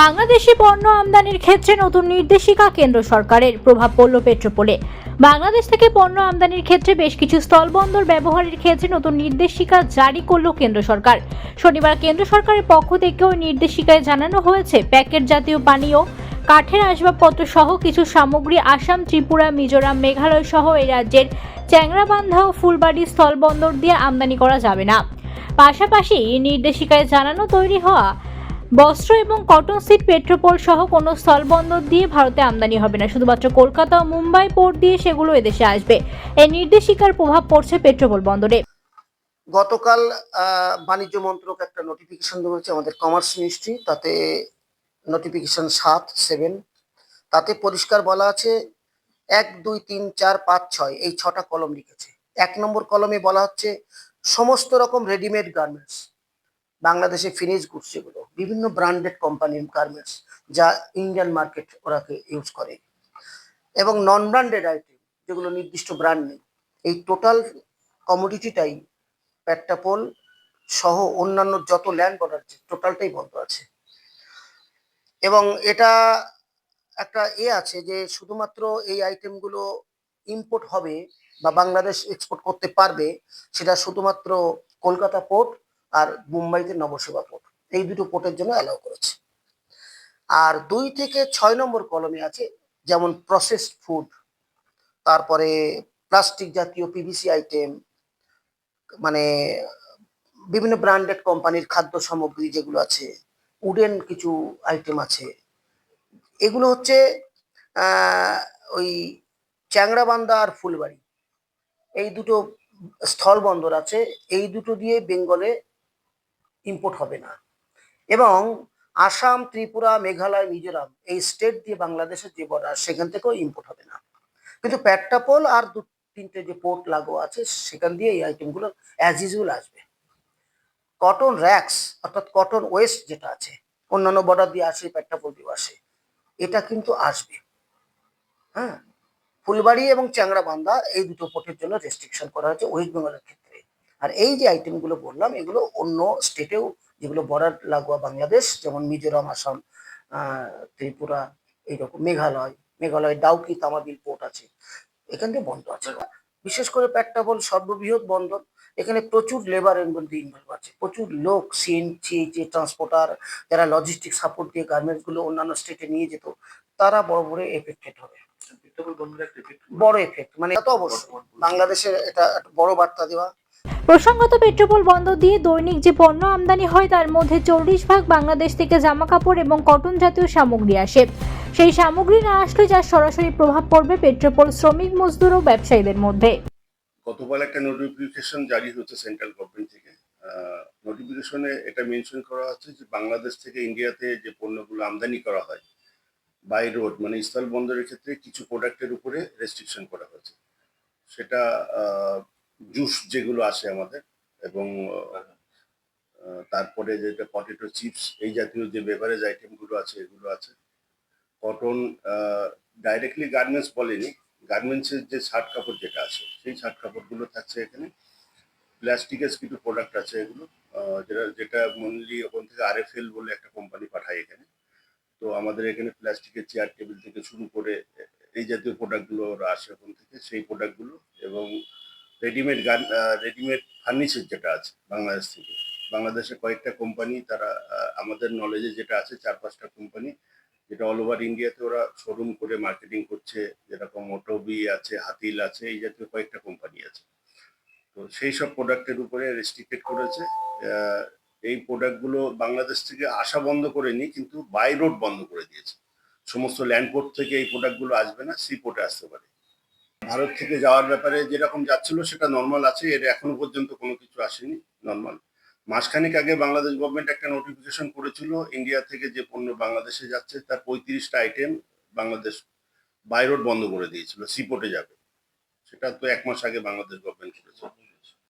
বাংলাদেশি পণ্য আমদানির ক্ষেত্রে নতুন নির্দেশিকা কেন্দ্র সরকারের, প্রভাব পড়ল পেট্রোপোলে। বাংলাদেশ থেকে পণ্য আমদানির ক্ষেত্রে বেশ কিছু স্থলবন্দর ব্যবহারের ক্ষেত্রে নতুন নির্দেশিকা জারি করল কেন্দ্র সরকার। শনিবার কেন্দ্র সরকারের পক্ষ থেকে ওই নির্দেশিকায় জানানো হয়েছে, প্যাকেট জাতীয় পানীয়, কাঠের আসবাবপত্র সহ কিছু সামগ্রী আসাম, ত্রিপুরা, মিজোরাম, মেঘালয় সহ এই রাজ্যের চ্যাংরাবান্ধা ও ফুলবাড়ি স্থলবন্দর দিয়ে আমদানি করা যাবে না। পাশাপাশি নির্দেশিকায় জানানো তৈরি হওয়া বস্ত্র এবং কটন সিড পেট্রোপোল সহ কোনো স্থলবন্দর দিয়ে ভারতে আমদানি হবে না। শুধুমাত্র কলকাতা ও মুম্বাই পোর্ট দিয়ে সেগুলো এদেশে আসবে। এই নির্দেশিকার প্রভাব পড়ছে পেট্রোপোল বন্দরে। গতকাল বাণিজ্য মন্ত্রক একটা নোটিফিকেশন দিয়েছে আমাদের কমার্স মিনিস্ট্রি তাতে নোটিফিকেশন সাত সেভেন তাতে পরিষ্কার বলা আছে, এক, দুই, তিন, চার, পাঁচ, ছয়, এই ছটা কলম লিখেছে। এক নম্বর কলমে বলা হচ্ছে, সমস্ত রকম রেডিমেড গার্মেন্টস বাংলাদেশে ফিনিশ গুডস যেগুলো বিভিন্ন ব্র্যান্ডেড কোম্পানির গার্মেন্টস যা ইন্ডিয়ান মার্কেট ওরাকে ইউজ করে। এবং নন ব্র্যান্ডেড আইটেম যেগুলো নির্দিষ্ট ব্র্যান্ড নেই, এই টোটাল কমোডিটিটাই প্যাট্টাপোল সহ অন্যান্য যত ল্যান্ড বর্ডার আছে টোটালটাই বন্ধ আছে। এবং এটা একটা এ আছে যে শুধুমাত্র এই আইটেমগুলো ইম্পোর্ট হবে বা বাংলাদেশ এক্সপোর্ট করতে পারবে, সেটা শুধুমাত্র কলকাতা পোর্ট আর মুম্বাইতে নবসেবা পোর্ট এই দুটো পোর্টের জন্য অ্যালাউ করেছে। আর দুই থেকে ছয় নম্বর কলমে আছে, যেমন প্রসেসড ফুড তারপরে প্লাস্টিক জাতীয় পিভিসি আইটেম মানে বিভিন্ন ব্র্যান্ডেড কোম্পানির খাদ্য সামগ্রী যেগুলো আছে উডেন কিছু আইটেম আছে। এগুলো হচ্ছে ওই চ্যাংড়াবান্ধা আর ফুলবাড়ি। এই দুটো স্থল বন্দর আছে। এই দুটো দিয়ে বেঙ্গলে ইম্পোর্ট হবে না। এবং আসাম, ত্রিপুরা, মেঘালয়, মিজোরাম এই স্টেট দিয়ে বাংলাদেশের যে বর্ডার সেখান থেকেও ইম্পোর্ট হবে না। কিন্তু প্যাট্টাপোল আর দু, তিনটে যে পোর্ট লাগোয়া আছে, সেখান দিয়ে এই আইটেমগুলো অ্যাজ ইউজুয়াল আসবে। কটন র্যাক্স অর্থাৎ কটন ওয়েস্ট যেটা আছে, অন্যান্য বর্ডার দিয়ে আসে প্যাট্টাপোল দিয়ে আসে, এটা কিন্তু আসবে। হ্যাঁ? ফুলবাড়ি এবং চ্যাংড়াবান্ধা এই দুটো পোর্টের জন্য রেস্ট্রিকশন করা হয়েছে ওয়েস্ট বেঙ্গলের ক্ষেত্রে। আর এই যে আইটেমগুলো বললাম এগুলো অন্য স্টেটেও যেগুলো বর্ডার লাগোয়া বাংলাদেশ যেমন মিজোরাম আসাম আহ, ত্রিপুরা এইরকম মেঘালয় মেঘালয় ডাউকি তামাবিল পোর্ট আছে। এখান থেকে বন্ধ আছে। বিশেষ করে প্যাট্টাবল সর্ববৃহৎ বন্দর এখানে প্রচুর লেবার মধ্যে ইনভলভ আছে। প্রচুর লোক সিএনজি যে ট্রান্সপোর্টার যারা লজিস্টিক সাপোর্ট দিয়ে গার্মেন্টসগুলো অন্যান্য স্টেটে নিয়ে যেত তারা বড় বড় এফেক্টেড হবে। বড় এফেক্ট মানে এত অবশ্যই বাংলাদেশের এটা একটা বড় বার্তা দেওয়া প্রসঙ্গত, পেট্রোপোল বন্দর দিয়ে দৈনিক যে পণ্য আমদানি হয়, তার মধ্যে চল্লিশ ভাগ বাংলাদেশ থেকে জামা কাপড় এবং কটন জাতীয় সামগ্রী আসে। সেই সামগ্রী না আসলে যার সরাসরি প্রভাব পড়বে পেট্রোপোল শ্রমিক, মজদুর ও ব্যবসায়ীদের মধ্যে। গতকাল একটা নোটিফিকেশন জারি হচ্ছে সেন্ট্রাল গভর্নমেন্ট থেকে। নোটিফিকেশনে এটা মেনশন করা হচ্ছে যে বাংলাদেশ থেকে ইন্ডিয়াতে যে পণ্যগুলো আমদানি করা হয় বাই রোড মানে স্থল বন্দরের ক্ষেত্রে কিছু প্রোডাক্টের উপরে রেস্ট্রিকশন করা হয়েছে। সেটা জুস যেগুলো আসে আমাদের এবং তারপরে যেটা পটেটো চিপস এই জাতীয় যে বেভারেজ আইটেমগুলো আছে, এগুলো আছে। কটন ডাইরেক্টলি গার্মেন্টস বলেনি গার্মেন্টসের যে শার্ট কাপড় যেটা আছে, সেই শার্ট কাপড়গুলো থাকছে এখানে। প্লাস্টিকের কিছু প্রোডাক্ট আছে এগুলো যেটা যেটা মেনলি ওখান থেকে আর আরএফএল বলে একটা কোম্পানি পাঠায় এখানে। তো আমাদের এখানে প্লাস্টিকের চেয়ার টেবিল থেকে শুরু করে এই জাতীয় প্রোডাক্টগুলো ওরা আসে ওখান থেকে, সেই প্রোডাক্টগুলো রেডিমেড গান রেডিমেড ফার্নিচার যেটা আছে বাংলাদেশ থেকে। বাংলাদেশে কয়েকটা কোম্পানি তারা আমাদের নলেজে যেটা আছে, চার পাঁচটা কোম্পানি যেটা অল ওভার ইন্ডিয়াতে ওরা শোরুম করে মার্কেটিং করছে। যেরকম মোটোবি আছে হাতিল আছে, এই জাতীয় কয়েকটা কোম্পানি আছে। তো সেই সব প্রোডাক্টের উপরে রেস্ট্রিক্টেড করেছে। এই প্রোডাক্টগুলো বাংলাদেশ থেকে আসা বন্ধ করেনি কিন্তু বাই রোড বন্ধ করে দিয়েছে। সমস্ত ল্যান্ডপোর্ট থেকে এই প্রোডাক্টগুলো আসবে না সি পোর্টে আসতে পারে। ভারত থেকে যাওয়ার ব্যাপারে যেরকম যাচ্ছিল সেটা নর্মাল আছে, এর এখনও পর্যন্ত কোনো কিছু আসেনি নর্মাল মাসখানেক আগে বাংলাদেশ গভর্নমেন্ট একটা নোটিফিকেশন করেছিল ইন্ডিয়া থেকে যে পণ্য বাংলাদেশে যাচ্ছে, তার পঁয়ত্রিশটা আইটেম বাংলাদেশ বাইরোড বন্ধ করে দিয়েছিল সিপোর্টে যাবে। সেটা তো এক মাস আগে বাংলাদেশ গভর্নমেন্ট করেছে।